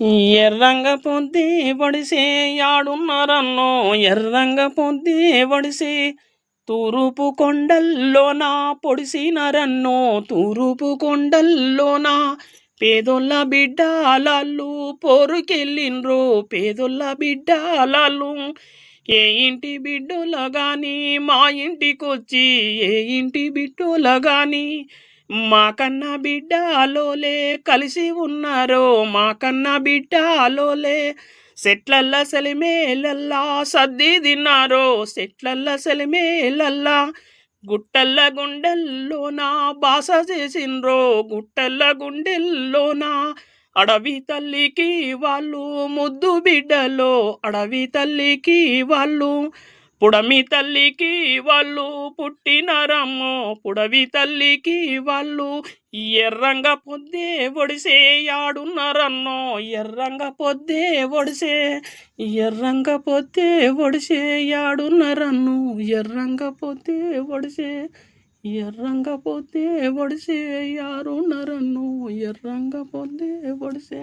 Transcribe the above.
ఎర్రంగ పొద్ది వడిసే యాడున్నారన్నో ఎర్రంగ పొద్ది పొడిసే తూరుపు కొండల్లోన పొడిసినారన్నో తూరుపు కొండల్లోన పేదోళ్ళ బిడ్డాలు పోరుకెళ్ళిండ్రు పేదోళ్ళ బిడ్డాలు ఏ ఇంటి బిడ్డోల గాని మా ఇంటికొచ్చి ఏ ఇంటి బిడ్డోల గాని మా కన్న బిడ్డలోలే కలిసి ఉన్నారో మా కన్న బిడ్డలోలే సెట్లల్లా సెలిమేలల్లా సర్ది తిన్నారో సెట్లల్లా సెలిమేలల్లా గుట్టల్ల గుండెల్లోన బాస చేసిండ్రో గుట్టల్ల గుండెల్లోన అడవి తల్లికి వాళ్ళు ముద్దు బిడ్డలో అడవి తల్లికి వాళ్ళు పుడమి తల్లికి వాళ్ళు పుట్టినారమ్మో పుడవి తల్లికి వాళ్ళు ఎర్రంగ పొద్దే ఒడిసే యాడున్నారన్నో ఎర్రంగ పొద్దే ఒడిసే ఎర్రంగ పొద్దే ఒడిసే యాడున్నారన్ను ఎర్రంగ పొద్దే ఒడిసే ఎర్రంగ పొద్దే ఒడిసే యారున్నారన్ను ఎర్రంగ పొద్దే ఒడిసే.